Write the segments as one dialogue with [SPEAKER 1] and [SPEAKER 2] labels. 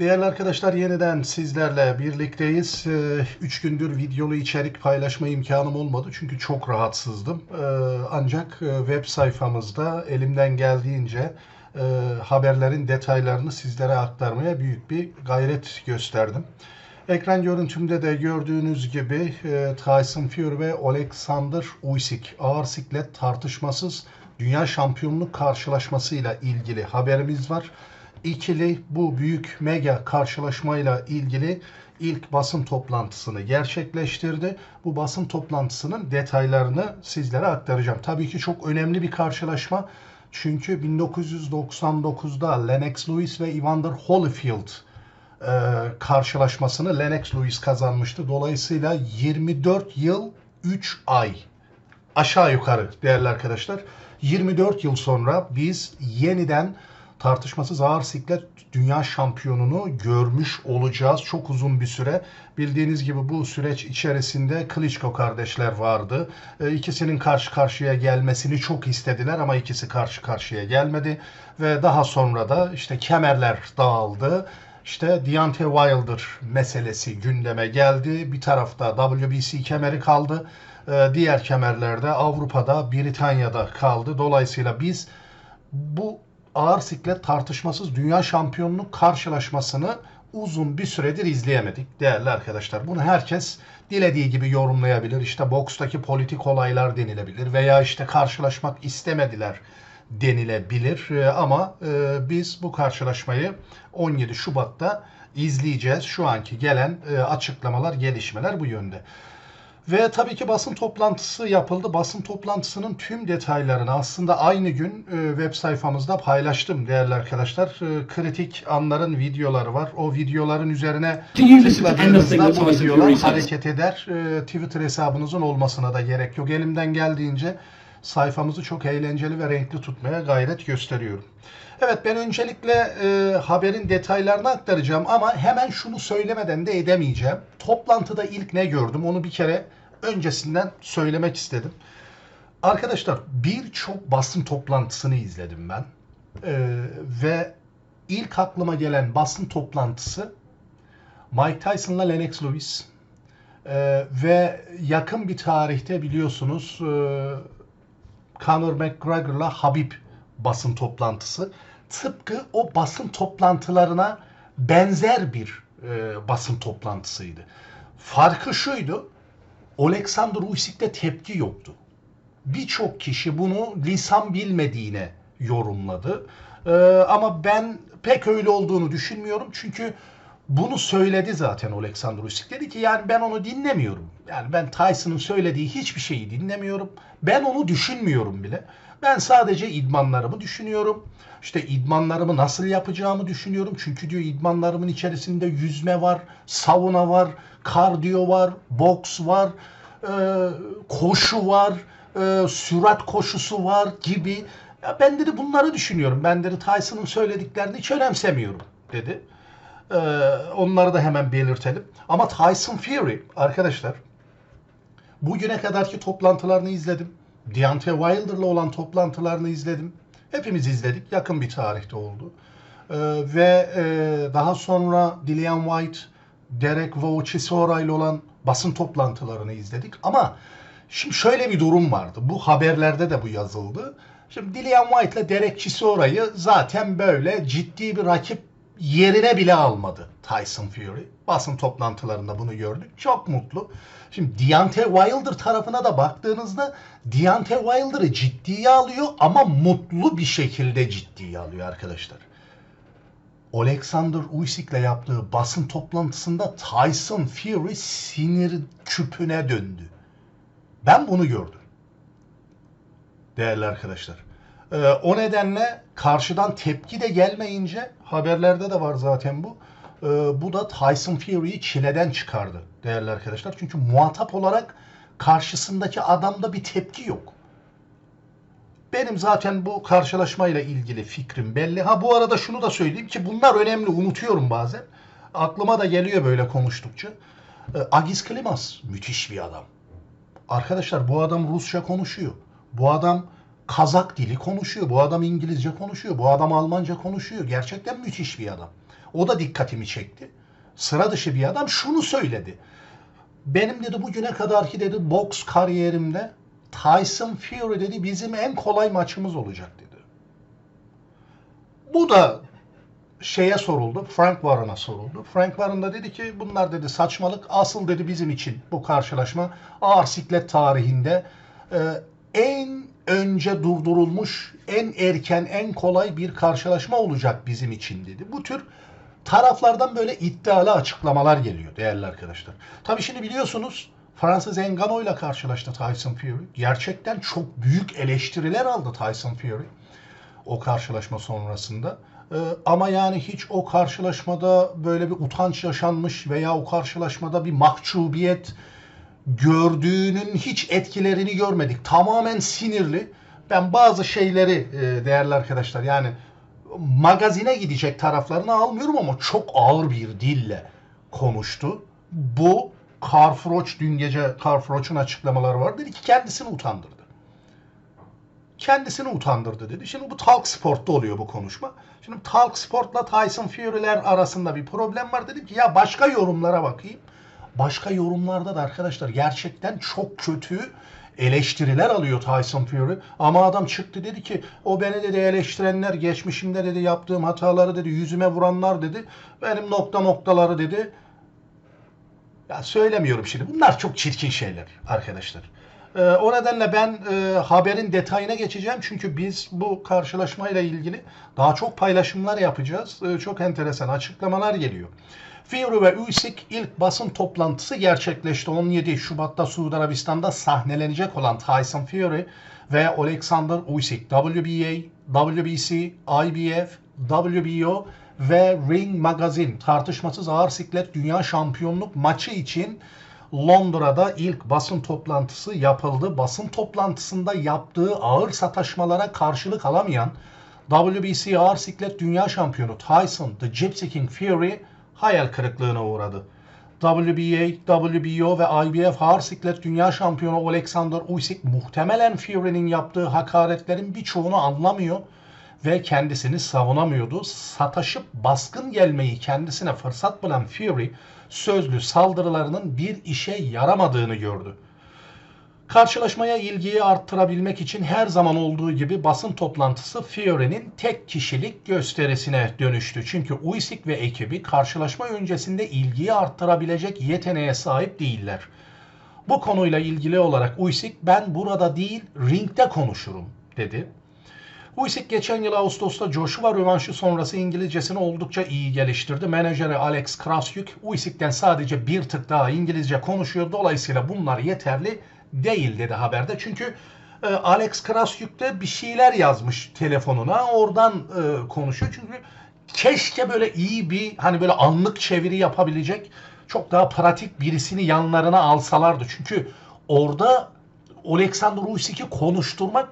[SPEAKER 1] Değerli arkadaşlar yeniden sizlerle birlikteyiz. 3 gündür videolu içerik paylaşma imkanım olmadı çünkü çok rahatsızdım. Ee, Ancak e, web sayfamızda elimden geldiğince e, haberlerin detaylarını sizlere aktarmaya büyük bir gayret gösterdim. Ekran görüntümde de gördüğünüz gibi e, Tyson Fury ve Alexander Usyk ağır siklet tartışmasız dünya şampiyonluk karşılaşmasıyla ilgili haberimiz var. İkili bu büyük mega karşılaşmayla ilgili ilk basın toplantısını gerçekleştirdi. Bu basın toplantısının detaylarını sizlere aktaracağım. Tabii ki çok önemli bir karşılaşma. Çünkü 1999'da Lennox Lewis ve Evander Holyfield e, karşılaşmasını Lennox Lewis kazanmıştı. Dolayısıyla 24 yıl 3 ay aşağı yukarı değerli arkadaşlar 24 yıl sonra biz yeniden tartışmasız ağır siklet dünya şampiyonunu görmüş olacağız çok uzun bir süre. Bildiğiniz gibi bu süreç içerisinde Klitschko kardeşler vardı. E, ikisinin karşı karşıya gelmesini çok istediler ama ikisi karşı karşıya gelmedi ve daha sonra da işte kemerler dağıldı. İşte Deontay Wilder meselesi gündeme geldi. Bir tarafta WBC kemeri kaldı. Ee, Diğer kemerlerde Avrupa'da, Britanya'da kaldı. Dolayısıyla biz bu ağır siklet tartışmasız dünya şampiyonluk karşılaşmasını uzun bir süredir izleyemedik değerli arkadaşlar. Bunu herkes dilediği gibi yorumlayabilir. İşte bokstaki politik olaylar denilebilir veya işte karşılaşmak istemediler denilebilir. Ee, Ama e, biz bu karşılaşmayı 17 Şubat'ta izleyeceğiz. Şu anki gelen e, açıklamalar, gelişmeler bu yönde. Ve tabii ki basın toplantısı yapıldı. Basın toplantısının tüm detaylarını aslında aynı gün e, web sayfamızda paylaştım değerli arkadaşlar. E, kritik anların videoları var. O videoların üzerine tıkladığınızda bu videolar hareket eder. E, Twitter hesabınızın olmasına da gerek yok. Elimden geldiğince sayfamızı çok eğlenceli ve renkli tutmaya gayret gösteriyorum. Evet ben öncelikle e, haberin detaylarını aktaracağım ama hemen şunu söylemeden de edemeyeceğim. Toplantıda ilk ne gördüm onu bir kere öncesinden söylemek istedim. Arkadaşlar birçok basın toplantısını izledim ben. E, ve ilk aklıma gelen basın toplantısı Mike Tyson'la Lennox Lewis. E, ve yakın bir tarihte biliyorsunuz e, Conor McGregor'la Habib basın toplantısı. Tıpkı o basın toplantılarına benzer bir e, basın toplantısıydı. Farkı şuydu. Alexander Usyk'te tepki yoktu. Birçok kişi bunu lisan bilmediğine yorumladı. E, ama ben pek öyle olduğunu düşünmüyorum. Çünkü bunu söyledi zaten Alexander Usyk. Dedi ki yani ben onu dinlemiyorum. Yani ben Tyson'ın söylediği hiçbir şeyi dinlemiyorum. Ben onu düşünmüyorum bile. Ben sadece idmanlarımı düşünüyorum. İşte idmanlarımı nasıl yapacağımı düşünüyorum. Çünkü diyor idmanlarımın içerisinde yüzme var, sauna var, kardiyo var, boks var, e, koşu var, e, sürat koşusu var gibi. Ya ben dedi bunları düşünüyorum. Ben dedi Tyson'ın söylediklerini hiç önemsemiyorum dedi. Ee, onları da hemen belirtelim. Ama Tyson Fury arkadaşlar bugüne kadarki toplantılarını izledim. Deontay Wilder'la olan toplantılarını izledim. Hepimiz izledik. Yakın bir tarihte oldu. Ee, ve e, daha sonra Dillian White, Derek Chisora ile olan basın toplantılarını izledik. Ama şimdi şöyle bir durum vardı. Bu haberlerde de bu yazıldı. Şimdi Dillian White ile Derek Chisora'yı zaten böyle ciddi bir rakip yerine bile almadı Tyson Fury. Basın toplantılarında bunu gördük. Çok mutlu. Şimdi Deontay Wilder tarafına da baktığınızda Deontay Wilder'ı ciddiye alıyor ama mutlu bir şekilde ciddiye alıyor arkadaşlar. Alexander Usyk'le yaptığı basın toplantısında Tyson Fury sinir küpüne döndü. Ben bunu gördüm. Değerli arkadaşlar. Ee, o nedenle karşıdan tepki de gelmeyince haberlerde de var zaten bu. Ee, bu da Tyson Fury'yi çileden çıkardı değerli arkadaşlar. Çünkü muhatap olarak karşısındaki adamda bir tepki yok. Benim zaten bu karşılaşmayla ilgili fikrim belli. Ha bu arada şunu da söyleyeyim ki bunlar önemli unutuyorum bazen. Aklıma da geliyor böyle konuştukça. Ee, Agis Klimas müthiş bir adam. Arkadaşlar bu adam Rusça konuşuyor. Bu adam Kazak dili konuşuyor. Bu adam İngilizce konuşuyor. Bu adam Almanca konuşuyor. Gerçekten müthiş bir adam. O da dikkatimi çekti. Sıra dışı bir adam şunu söyledi. Benim dedi bugüne kadarki dedi boks kariyerimde Tyson Fury dedi bizim en kolay maçımız olacak dedi. Bu da şeye soruldu. Frank Warren'a soruldu. Frank Warren da dedi ki bunlar dedi saçmalık. Asıl dedi bizim için bu karşılaşma ağır siklet tarihinde e, en önce durdurulmuş, en erken, en kolay bir karşılaşma olacak bizim için dedi. Bu tür taraflardan böyle iddialı açıklamalar geliyor değerli arkadaşlar. Tabii şimdi biliyorsunuz Fransız Ngannou ile karşılaştı Tyson Fury. Gerçekten çok büyük eleştiriler aldı Tyson Fury o karşılaşma sonrasında. Ee, ama yani hiç o karşılaşmada böyle bir utanç yaşanmış veya o karşılaşmada bir mahcubiyet gördüğünün hiç etkilerini görmedik. Tamamen sinirli. Ben bazı şeyleri e, değerli arkadaşlar yani magazine gidecek taraflarını almıyorum ama çok ağır bir dille konuştu. Bu Carfroch dün gece Carfroch'un açıklamaları var. Dedi ki kendisini utandırdı. Kendisini utandırdı dedi. Şimdi bu Talk Sport'ta oluyor bu konuşma. Şimdi Talk Sport'la Tyson Fury'ler arasında bir problem var. Dedim ki ya başka yorumlara bakayım. Başka yorumlarda da arkadaşlar gerçekten çok kötü eleştiriler alıyor Tyson Fury. Ama adam çıktı dedi ki o beni dedi eleştirenler geçmişimde dedi yaptığım hataları dedi yüzüme vuranlar dedi. Benim nokta noktaları dedi. Ya söylemiyorum şimdi. Bunlar çok çirkin şeyler arkadaşlar. Ee, o nedenle ben e, haberin detayına geçeceğim. Çünkü biz bu karşılaşmayla ilgili daha çok paylaşımlar yapacağız. Ee, çok enteresan açıklamalar geliyor. Fury ve Usyk ilk basın toplantısı gerçekleşti. 17 Şubat'ta Suudi Arabistan'da sahnelenecek olan Tyson Fury ve Alexander Usyk WBA, WBC, IBF, WBO ve Ring Magazine tartışmasız ağır siklet dünya şampiyonluk maçı için Londra'da ilk basın toplantısı yapıldı. Basın toplantısında yaptığı ağır sataşmalara karşılık alamayan WBC ağır siklet dünya şampiyonu Tyson The Gypsy King Fury hayal kırıklığına uğradı. WBA, WBO ve IBF ağır siklet dünya şampiyonu Alexander Usyk muhtemelen Fury'nin yaptığı hakaretlerin birçoğunu anlamıyor ve kendisini savunamıyordu. Sataşıp baskın gelmeyi kendisine fırsat bulan Fury sözlü saldırılarının bir işe yaramadığını gördü. Karşılaşmaya ilgiyi arttırabilmek için her zaman olduğu gibi basın toplantısı Fury'nin tek kişilik gösterisine dönüştü. Çünkü Usyk ve ekibi karşılaşma öncesinde ilgiyi arttırabilecek yeteneğe sahip değiller. Bu konuyla ilgili olarak Usyk ben burada değil ringde konuşurum dedi. Usyk geçen yıl Ağustos'ta Joshua rövanşı sonrası İngilizcesini oldukça iyi geliştirdi. Menajeri Alex Krasyuk Usyk'ten sadece bir tık daha İngilizce konuşuyor. Dolayısıyla bunlar yeterli değil dedi haberde. Çünkü e, Alex Krasyuk da bir şeyler yazmış telefonuna. Oradan e, konuşuyor. Çünkü keşke böyle iyi bir hani böyle anlık çeviri yapabilecek çok daha pratik birisini yanlarına alsalardı. Çünkü orada Alexander Usyk'i konuşturmak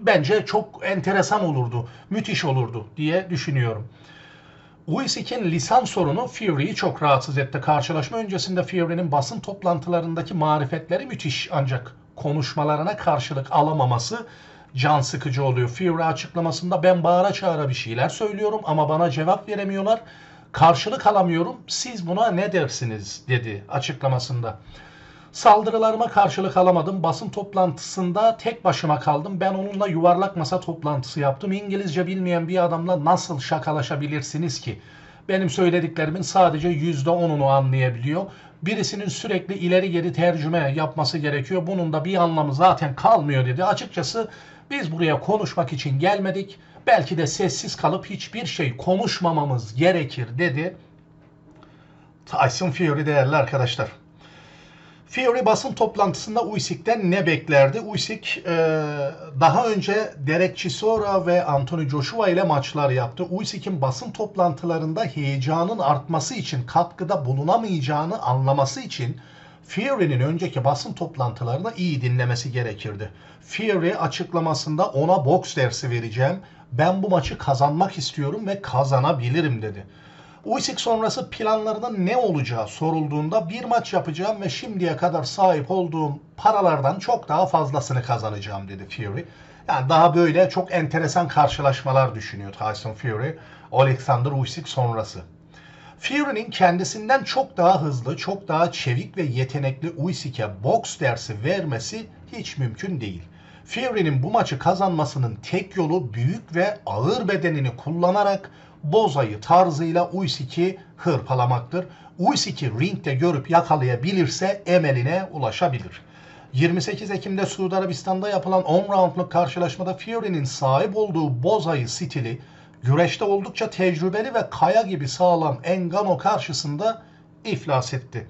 [SPEAKER 1] bence çok enteresan olurdu, müthiş olurdu diye düşünüyorum. Usyk'in lisan sorunu Fury'yi çok rahatsız etti. Karşılaşma öncesinde Fury'nin basın toplantılarındaki marifetleri müthiş ancak konuşmalarına karşılık alamaması can sıkıcı oluyor. Fury açıklamasında ben bağıra çağıra bir şeyler söylüyorum ama bana cevap veremiyorlar. Karşılık alamıyorum. Siz buna ne dersiniz dedi açıklamasında. Saldırılarıma karşılık alamadım. Basın toplantısında tek başıma kaldım. Ben onunla yuvarlak masa toplantısı yaptım. İngilizce bilmeyen bir adamla nasıl şakalaşabilirsiniz ki? Benim söylediklerimin sadece %10'unu anlayabiliyor. Birisinin sürekli ileri geri tercüme yapması gerekiyor. Bunun da bir anlamı zaten kalmıyor dedi. Açıkçası biz buraya konuşmak için gelmedik. Belki de sessiz kalıp hiçbir şey konuşmamamız gerekir dedi. Tyson Fury değerli arkadaşlar. Fury basın toplantısında Usyk'ten ne beklerdi? Usyk e, daha önce Derek Chisora ve Anthony Joshua ile maçlar yaptı. Usyk'in basın toplantılarında heyecanın artması için katkıda bulunamayacağını anlaması için Fury'nin önceki basın toplantılarını iyi dinlemesi gerekirdi. Fury açıklamasında ona boks dersi vereceğim. Ben bu maçı kazanmak istiyorum ve kazanabilirim dedi. Usyk sonrası planlarının ne olacağı sorulduğunda bir maç yapacağım ve şimdiye kadar sahip olduğum paralardan çok daha fazlasını kazanacağım dedi Fury. Yani daha böyle çok enteresan karşılaşmalar düşünüyor Tyson Fury, Alexander Usyk sonrası. Fury'nin kendisinden çok daha hızlı, çok daha çevik ve yetenekli Usyk'e boks dersi vermesi hiç mümkün değil. Fury'nin bu maçı kazanmasının tek yolu büyük ve ağır bedenini kullanarak Boza'yı tarzıyla Usyk'i hırpalamaktır. Usyk'i ringde görüp yakalayabilirse emeline ulaşabilir. 28 Ekim'de Suudi Arabistan'da yapılan 10 roundluk karşılaşmada Fury'nin sahip olduğu Boza'yı stili güreşte oldukça tecrübeli ve kaya gibi sağlam Engano karşısında iflas etti.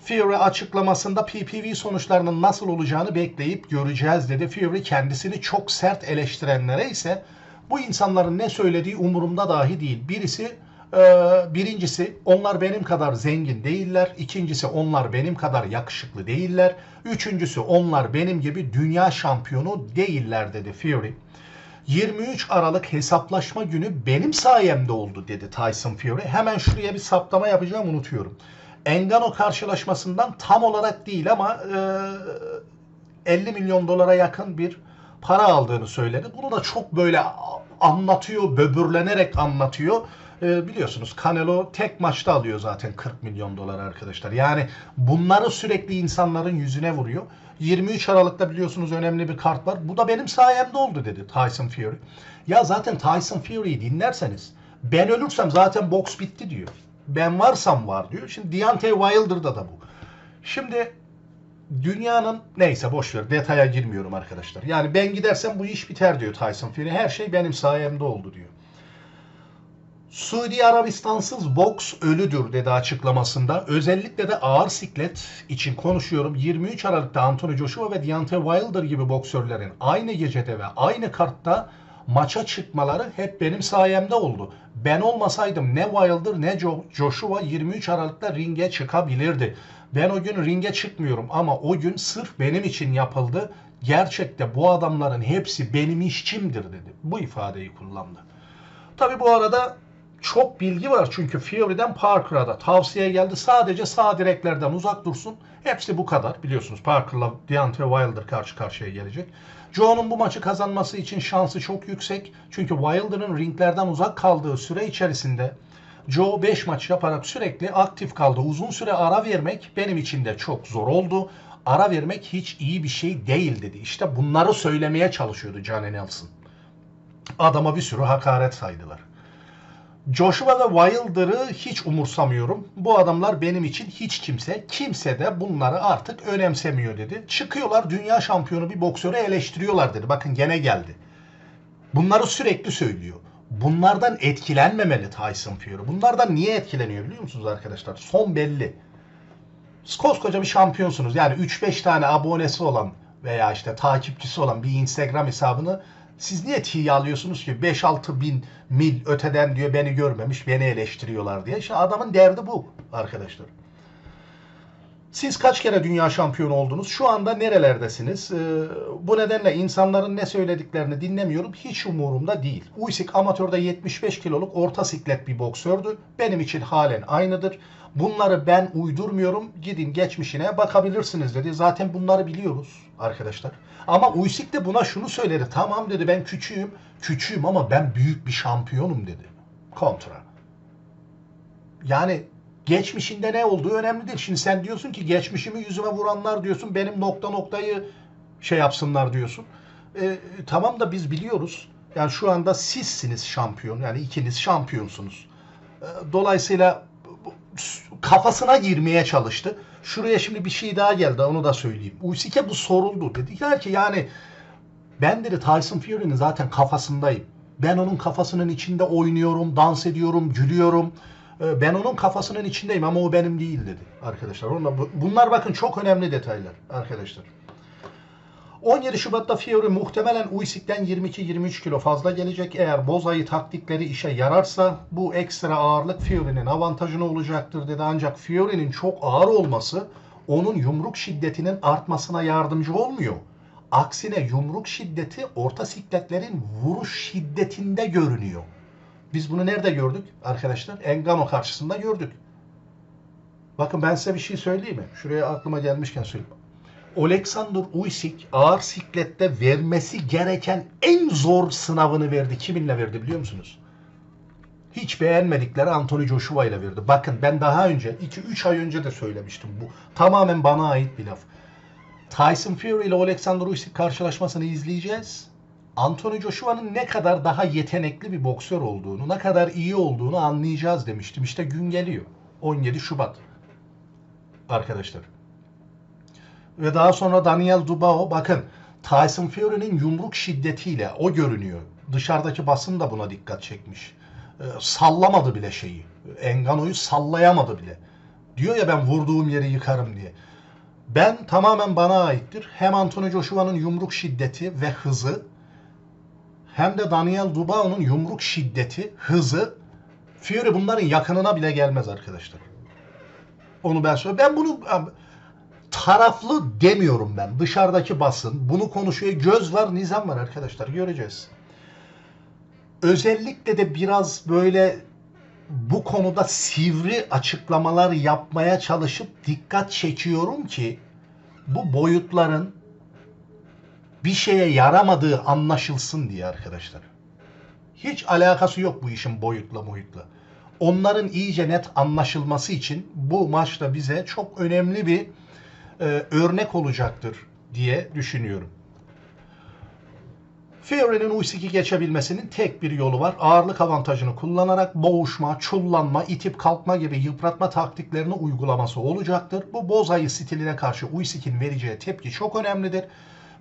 [SPEAKER 1] Fury açıklamasında PPV sonuçlarının nasıl olacağını bekleyip göreceğiz dedi. Fury kendisini çok sert eleştirenlere ise bu insanların ne söylediği umurumda dahi değil. Birisi e, birincisi onlar benim kadar zengin değiller. İkincisi onlar benim kadar yakışıklı değiller. Üçüncüsü onlar benim gibi dünya şampiyonu değiller dedi Fury. 23 Aralık hesaplaşma günü benim sayemde oldu dedi Tyson Fury. Hemen şuraya bir saptama yapacağım unutuyorum. Engano karşılaşmasından tam olarak değil ama e, 50 milyon dolara yakın bir para aldığını söyledi. Bunu da çok böyle anlatıyor, böbürlenerek anlatıyor. E, biliyorsunuz Canelo tek maçta alıyor zaten 40 milyon dolar arkadaşlar. Yani bunları sürekli insanların yüzüne vuruyor. 23 Aralık'ta biliyorsunuz önemli bir kart var. Bu da benim sayemde oldu dedi Tyson Fury. Ya zaten Tyson Fury'yi dinlerseniz ben ölürsem zaten boks bitti diyor. Ben varsam var diyor. Şimdi Deontay Wilder'da da bu. Şimdi dünyanın neyse boş ver detaya girmiyorum arkadaşlar. Yani ben gidersem bu iş biter diyor Tyson Fury. Her şey benim sayemde oldu diyor. Suudi Arabistansız boks ölüdür dedi açıklamasında. Özellikle de ağır siklet için konuşuyorum. 23 Aralık'ta Anthony Joshua ve Deontay Wilder gibi boksörlerin aynı gecede ve aynı kartta maça çıkmaları hep benim sayemde oldu. Ben olmasaydım ne Wilder ne Joshua 23 Aralık'ta ringe çıkabilirdi. Ben o gün ringe çıkmıyorum ama o gün sırf benim için yapıldı. Gerçekte bu adamların hepsi benim işçimdir dedi. Bu ifadeyi kullandı. Tabi bu arada çok bilgi var çünkü Fury'den Parker'a da tavsiye geldi. Sadece sağ direklerden uzak dursun. Hepsi bu kadar. Biliyorsunuz Parker'la Deontay Wilder karşı karşıya gelecek. Joe'nun bu maçı kazanması için şansı çok yüksek. Çünkü Wilder'ın ringlerden uzak kaldığı süre içerisinde Joe 5 maç yaparak sürekli aktif kaldı. Uzun süre ara vermek benim için de çok zor oldu. Ara vermek hiç iyi bir şey değil dedi. İşte bunları söylemeye çalışıyordu Johnny Nelson. Adama bir sürü hakaret saydılar. Joshua ve Wilder'ı hiç umursamıyorum. Bu adamlar benim için hiç kimse, kimse de bunları artık önemsemiyor dedi. Çıkıyorlar dünya şampiyonu bir boksörü eleştiriyorlar dedi. Bakın gene geldi. Bunları sürekli söylüyor. Bunlardan etkilenmemeli Tyson Fury. Bunlardan niye etkileniyor biliyor musunuz arkadaşlar? Son belli. Koskoca bir şampiyonsunuz. Yani 3-5 tane abonesi olan veya işte takipçisi olan bir Instagram hesabını siz niye tiye alıyorsunuz ki 5-6 bin mil öteden diyor beni görmemiş beni eleştiriyorlar diye. İşte adamın derdi bu arkadaşlar. Siz kaç kere dünya şampiyonu oldunuz? Şu anda nerelerdesiniz? Ee, bu nedenle insanların ne söylediklerini dinlemiyorum. Hiç umurumda değil. Usyk amatörde 75 kiloluk orta siklet bir boksördü. Benim için halen aynıdır. Bunları ben uydurmuyorum. Gidin geçmişine bakabilirsiniz dedi. Zaten bunları biliyoruz arkadaşlar. Ama Usyk de buna şunu söyledi. Tamam dedi ben küçüğüm. Küçüğüm ama ben büyük bir şampiyonum dedi. Kontra. Yani geçmişinde ne olduğu önemli değil. Şimdi sen diyorsun ki geçmişimi yüzüme vuranlar diyorsun. Benim nokta noktayı şey yapsınlar diyorsun. E, tamam da biz biliyoruz. Yani şu anda sizsiniz şampiyon. Yani ikiniz şampiyonsunuz. E, dolayısıyla kafasına girmeye çalıştı. Şuraya şimdi bir şey daha geldi onu da söyleyeyim. Usyk'e bu soruldu. Dediler ki yani ben dedi Tyson Fury'nin zaten kafasındayım. Ben onun kafasının içinde oynuyorum, dans ediyorum, gülüyorum. Ee, ben onun kafasının içindeyim ama o benim değil dedi arkadaşlar. Bunlar bakın çok önemli detaylar arkadaşlar. 17 Şubat'ta Fury muhtemelen Usyk'ten 22-23 kilo fazla gelecek. Eğer Boza'yı taktikleri işe yararsa bu ekstra ağırlık Fury'nin avantajına olacaktır dedi. Ancak Fury'nin çok ağır olması onun yumruk şiddetinin artmasına yardımcı olmuyor. Aksine yumruk şiddeti orta sikletlerin vuruş şiddetinde görünüyor. Biz bunu nerede gördük arkadaşlar? Engano karşısında gördük. Bakın ben size bir şey söyleyeyim mi? Şuraya aklıma gelmişken söyleyeyim. Oleksandr Usyk ağır siklette vermesi gereken en zor sınavını verdi. Kiminle verdi biliyor musunuz? Hiç beğenmedikleri Anthony Joshua ile verdi. Bakın ben daha önce 2-3 ay önce de söylemiştim bu. Tamamen bana ait bir laf. Tyson Fury ile Alexander Usyk karşılaşmasını izleyeceğiz. Anthony Joshua'nın ne kadar daha yetenekli bir boksör olduğunu, ne kadar iyi olduğunu anlayacağız demiştim. İşte gün geliyor. 17 Şubat. Arkadaşlar. Ve daha sonra Daniel Dubao bakın Tyson Fury'nin yumruk şiddetiyle o görünüyor. Dışarıdaki basın da buna dikkat çekmiş. Ee, sallamadı bile şeyi. Engano'yu sallayamadı bile. Diyor ya ben vurduğum yeri yıkarım diye. Ben tamamen bana aittir. Hem Anthony Joshua'nın yumruk şiddeti ve hızı hem de Daniel Dubao'nun yumruk şiddeti, hızı Fury bunların yakınına bile gelmez arkadaşlar. Onu ben söyleyeyim. Ben bunu taraflı demiyorum ben. Dışarıdaki basın bunu konuşuyor. Göz var, nizam var arkadaşlar. Göreceğiz. Özellikle de biraz böyle bu konuda sivri açıklamalar yapmaya çalışıp dikkat çekiyorum ki bu boyutların bir şeye yaramadığı anlaşılsın diye arkadaşlar. Hiç alakası yok bu işin boyutla boyutla. Onların iyice net anlaşılması için bu maçta bize çok önemli bir e, örnek olacaktır diye düşünüyorum. Fury'nin Usyk'i geçebilmesinin tek bir yolu var. Ağırlık avantajını kullanarak boğuşma, çullanma, itip kalkma gibi yıpratma taktiklerini uygulaması olacaktır. Bu bozayı stiline karşı Usyk'in vereceği tepki çok önemlidir.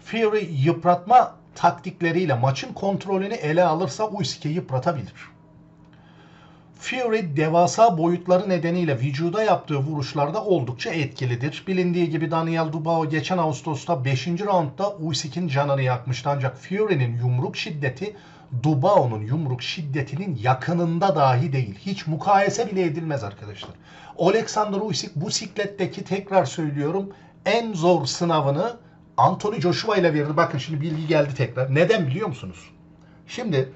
[SPEAKER 1] Fury yıpratma taktikleriyle maçın kontrolünü ele alırsa Usyk'i yıpratabilir. Fury devasa boyutları nedeniyle vücuda yaptığı vuruşlarda oldukça etkilidir. Bilindiği gibi Daniel Dubao geçen Ağustos'ta 5. roundda Usyk'in canını yakmıştı ancak Fury'nin yumruk şiddeti Dubao'nun yumruk şiddetinin yakınında dahi değil. Hiç mukayese bile edilmez arkadaşlar. Alexander Usyk bu sikletteki tekrar söylüyorum en zor sınavını Anthony Joshua ile verdi. Bakın şimdi bilgi geldi tekrar. Neden biliyor musunuz? Şimdi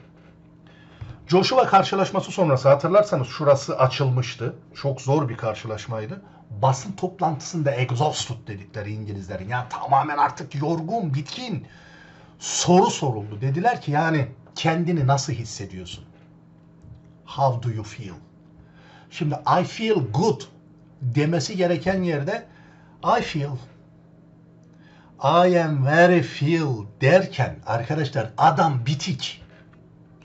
[SPEAKER 1] Joshua karşılaşması sonrası hatırlarsanız şurası açılmıştı. Çok zor bir karşılaşmaydı. Basın toplantısında exhausted dedikleri İngilizlerin. Yani tamamen artık yorgun, bitkin. Soru soruldu. Dediler ki yani kendini nasıl hissediyorsun? How do you feel? Şimdi I feel good demesi gereken yerde I feel I am very feel derken arkadaşlar adam bitik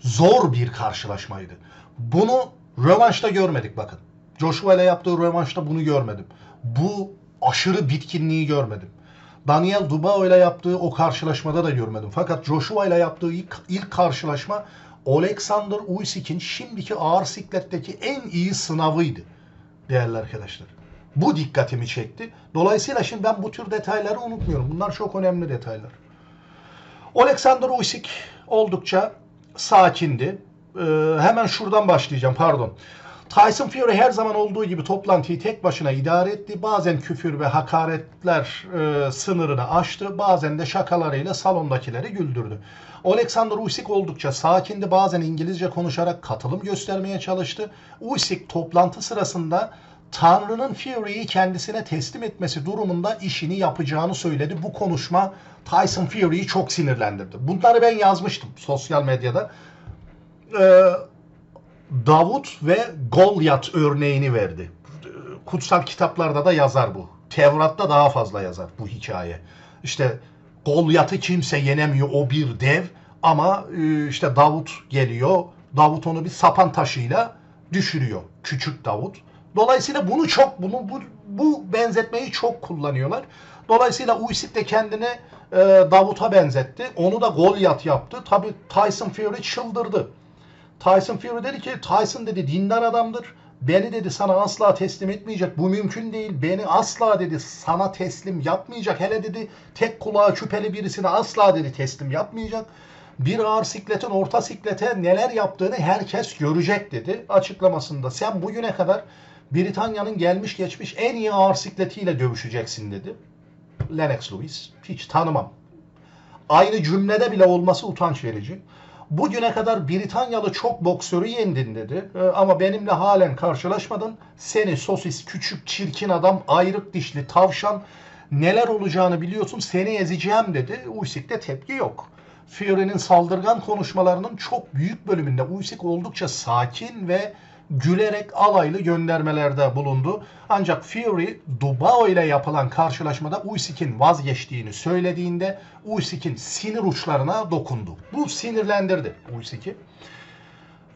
[SPEAKER 1] zor bir karşılaşmaydı. Bunu rövanşta görmedik bakın. Joshua ile yaptığı rövanşta bunu görmedim. Bu aşırı bitkinliği görmedim. Daniel Dubao ile yaptığı o karşılaşmada da görmedim. Fakat Joshua ile yaptığı ilk, ilk karşılaşma Alexander Usyk'in şimdiki ağır sikletteki en iyi sınavıydı değerli arkadaşlar. Bu dikkatimi çekti. Dolayısıyla şimdi ben bu tür detayları unutmuyorum. Bunlar çok önemli detaylar. Alexander Usyk oldukça sakindi. Ee, hemen şuradan başlayacağım pardon. Tyson Fury her zaman olduğu gibi toplantıyı tek başına idare etti. Bazen küfür ve hakaretler e, sınırını aştı. Bazen de şakalarıyla salondakileri güldürdü. Alexander Usyk oldukça sakindi. Bazen İngilizce konuşarak katılım göstermeye çalıştı. Usyk toplantı sırasında Tanrı'nın Fury'yi kendisine teslim etmesi durumunda işini yapacağını söyledi. Bu konuşma Tyson Fury'yi çok sinirlendirdi. Bunları ben yazmıştım sosyal medyada. Ee, Davut ve Goliath örneğini verdi. Kutsal kitaplarda da yazar bu. Tevrat'ta daha fazla yazar bu hikaye. İşte Goliath'ı kimse yenemiyor o bir dev ama e, işte Davut geliyor. Davut onu bir sapan taşıyla düşürüyor. Küçük Davut. Dolayısıyla bunu çok bunu bu, bu benzetmeyi çok kullanıyorlar. Dolayısıyla Usyk de kendini e, Davut'a benzetti. Onu da Goliath yaptı. Tabi Tyson Fury çıldırdı. Tyson Fury dedi ki Tyson dedi dindar adamdır. Beni dedi sana asla teslim etmeyecek. Bu mümkün değil. Beni asla dedi sana teslim yapmayacak. Hele dedi tek kulağı küpeli birisine asla dedi teslim yapmayacak. Bir ağır sikletin orta siklete neler yaptığını herkes görecek dedi açıklamasında. Sen bugüne kadar Britanya'nın gelmiş geçmiş en iyi ağır sikletiyle dövüşeceksin dedi. Lennox Lewis. Hiç tanımam. Aynı cümlede bile olması utanç verici. Bugüne kadar Britanyalı çok boksörü yendin dedi. Ee, ama benimle halen karşılaşmadın. Seni sosis, küçük, çirkin adam, ayrık dişli, tavşan neler olacağını biliyorsun seni ezeceğim dedi. Usyk'te tepki yok. Fury'nin saldırgan konuşmalarının çok büyük bölümünde Usyk oldukça sakin ve gülerek alaylı göndermelerde bulundu. Ancak Fury Dubao ile yapılan karşılaşmada Usyk'in vazgeçtiğini söylediğinde Usyk'in sinir uçlarına dokundu. Bu sinirlendirdi Usyk'i.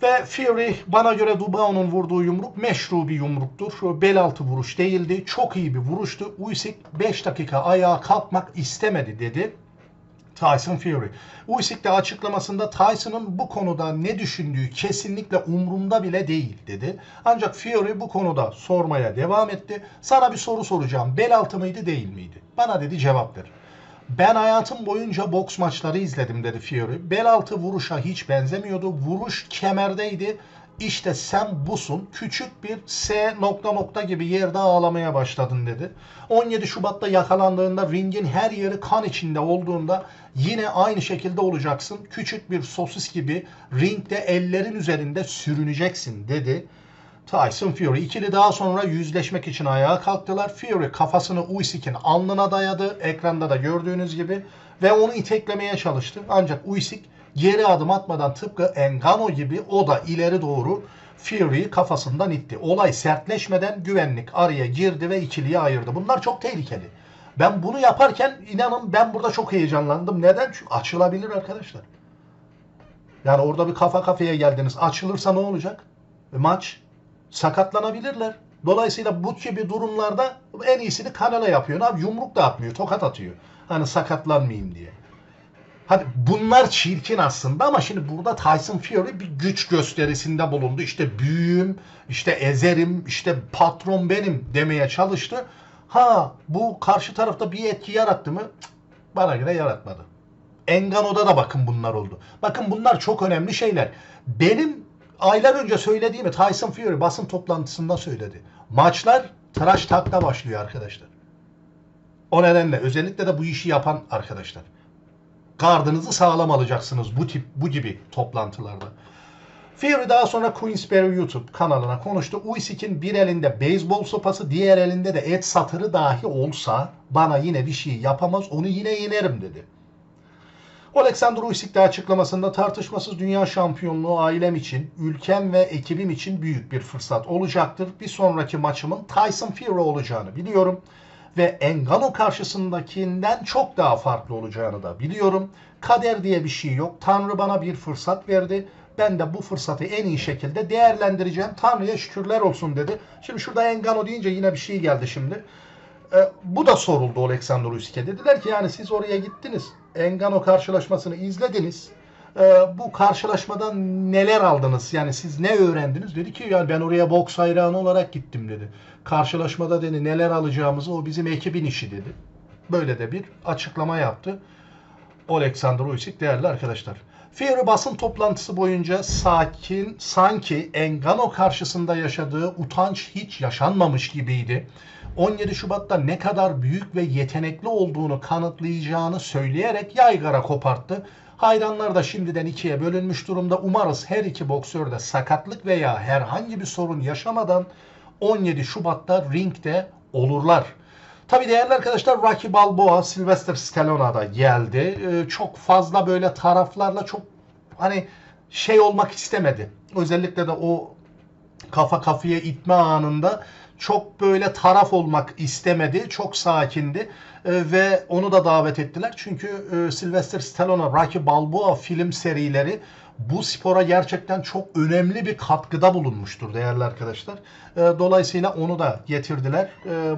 [SPEAKER 1] Ve Fury bana göre Dubao'nun vurduğu yumruk meşru bir yumruktur. Bel altı vuruş değildi. Çok iyi bir vuruştu. Usyk 5 dakika ayağa kalkmak istemedi dedi. Tyson Fury. Usyk de açıklamasında Tyson'ın bu konuda ne düşündüğü kesinlikle umrumda bile değil dedi. Ancak Fury bu konuda sormaya devam etti. Sana bir soru soracağım. Bel altı mıydı değil miydi? Bana dedi cevap ver. Ben hayatım boyunca boks maçları izledim dedi Fury. Bel altı vuruşa hiç benzemiyordu. Vuruş kemerdeydi. İşte sen busun. Küçük bir S nokta nokta gibi yerde ağlamaya başladın dedi. 17 Şubat'ta yakalandığında ringin her yeri kan içinde olduğunda yine aynı şekilde olacaksın. Küçük bir sosis gibi ringde ellerin üzerinde sürüneceksin dedi. Tyson Fury ikili daha sonra yüzleşmek için ayağa kalktılar. Fury kafasını Usyk'in alnına dayadı. Ekranda da gördüğünüz gibi ve onu iteklemeye çalıştı. Ancak Usyk geri adım atmadan tıpkı Engano gibi o da ileri doğru Fury'yi kafasından itti. Olay sertleşmeden güvenlik araya girdi ve ikiliye ayırdı. Bunlar çok tehlikeli. Ben bunu yaparken inanın ben burada çok heyecanlandım. Neden? Çünkü açılabilir arkadaşlar. Yani orada bir kafa kafaya geldiniz. Açılırsa ne olacak? E, maç sakatlanabilirler. Dolayısıyla bu gibi durumlarda en iyisini kanala yapıyor. Abi yumruk da atmıyor, tokat atıyor. Hani sakatlanmayayım diye. Hadi bunlar çirkin aslında ama şimdi burada Tyson Fury bir güç gösterisinde bulundu. İşte büyüğüm, işte ezerim, işte patron benim demeye çalıştı. Ha bu karşı tarafta bir etki yarattı mı? Cık, bana göre yaratmadı. Engano'da da bakın bunlar oldu. Bakın bunlar çok önemli şeyler. Benim aylar önce söylediğimi Tyson Fury basın toplantısında söyledi. Maçlar tıraş takla başlıyor arkadaşlar. O nedenle özellikle de bu işi yapan arkadaşlar. Gardınızı sağlam alacaksınız bu tip bu gibi toplantılarda. Fury daha sonra Queensberry YouTube kanalına konuştu. Usyk'in bir elinde beyzbol sopası, diğer elinde de et satırı dahi olsa bana yine bir şey yapamaz, onu yine yenerim dedi. Alexander Usyk de açıklamasında tartışmasız dünya şampiyonluğu ailem için, ülkem ve ekibim için büyük bir fırsat olacaktır. Bir sonraki maçımın Tyson Fury olacağını biliyorum ve Engano karşısındakinden çok daha farklı olacağını da biliyorum. Kader diye bir şey yok. Tanrı bana bir fırsat verdi. Ben de bu fırsatı en iyi şekilde değerlendireceğim. Tanrı'ya şükürler olsun dedi. Şimdi şurada Engano deyince yine bir şey geldi şimdi. E, bu da soruldu Alexander Usyk'e. Dediler ki yani siz oraya gittiniz. Engano karşılaşmasını izlediniz. E, bu karşılaşmadan neler aldınız? Yani siz ne öğrendiniz? Dedi ki yani ben oraya boks hayranı olarak gittim dedi. Karşılaşmada dedi neler alacağımızı o bizim ekibin işi dedi. Böyle de bir açıklama yaptı. Alexander Usyk değerli arkadaşlar. Fury basın toplantısı boyunca sakin, sanki Engano karşısında yaşadığı utanç hiç yaşanmamış gibiydi. 17 Şubat'ta ne kadar büyük ve yetenekli olduğunu kanıtlayacağını söyleyerek yaygara koparttı. Hayranlar da şimdiden ikiye bölünmüş durumda. Umarız her iki boksör de sakatlık veya herhangi bir sorun yaşamadan 17 Şubat'ta ringde olurlar. Tabii değerli arkadaşlar Rocky Balboa, Sylvester Stallone da geldi. Ee, çok fazla böyle taraflarla çok hani şey olmak istemedi. Özellikle de o kafa kafaya itme anında çok böyle taraf olmak istemedi. Çok sakindi e, ve onu da davet ettiler. Çünkü e, Sylvester Stallone, Rocky Balboa film serileri bu spora gerçekten çok önemli bir katkıda bulunmuştur değerli arkadaşlar. E, dolayısıyla onu da getirdiler.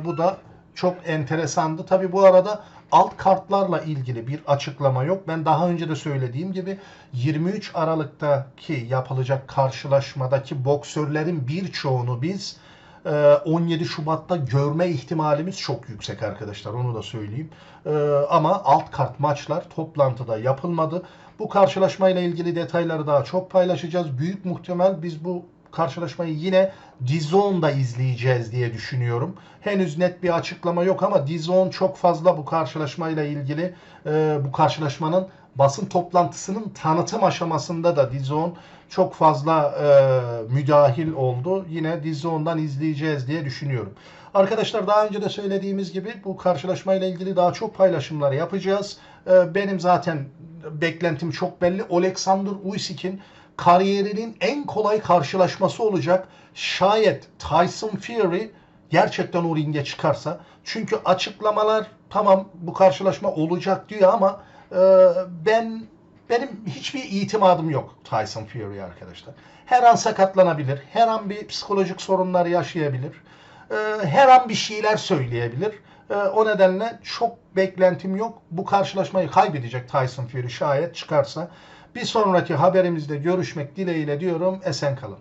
[SPEAKER 1] Bu da çok enteresandı. Tabi bu arada alt kartlarla ilgili bir açıklama yok. Ben daha önce de söylediğim gibi 23 Aralık'taki yapılacak karşılaşmadaki boksörlerin birçoğunu biz 17 e, Şubat'ta görme ihtimalimiz çok yüksek arkadaşlar onu da söyleyeyim. E, ama alt kart maçlar toplantıda yapılmadı. Bu karşılaşmayla ilgili detayları daha çok paylaşacağız. Büyük muhtemel biz bu karşılaşmayı yine Dizone'da izleyeceğiz diye düşünüyorum. Henüz net bir açıklama yok ama Dizone çok fazla bu karşılaşmayla ilgili e, bu karşılaşmanın basın toplantısının tanıtım aşamasında da Dizon çok fazla e, müdahil oldu. Yine Dizone'dan izleyeceğiz diye düşünüyorum. Arkadaşlar daha önce de söylediğimiz gibi bu karşılaşmayla ilgili daha çok paylaşımlar yapacağız. E, benim zaten beklentim çok belli. Alexander Usyk'in kariyerinin en kolay karşılaşması olacak. Şayet Tyson Fury gerçekten o ringe çıkarsa. Çünkü açıklamalar tamam bu karşılaşma olacak diyor ama ben benim hiçbir itimadım yok Tyson Fury arkadaşlar. Her an sakatlanabilir. Her an bir psikolojik sorunlar yaşayabilir. E, her an bir şeyler söyleyebilir. E, o nedenle çok beklentim yok. Bu karşılaşmayı kaybedecek Tyson Fury şayet çıkarsa. Bir sonraki haberimizde görüşmek dileğiyle diyorum. Esen kalın.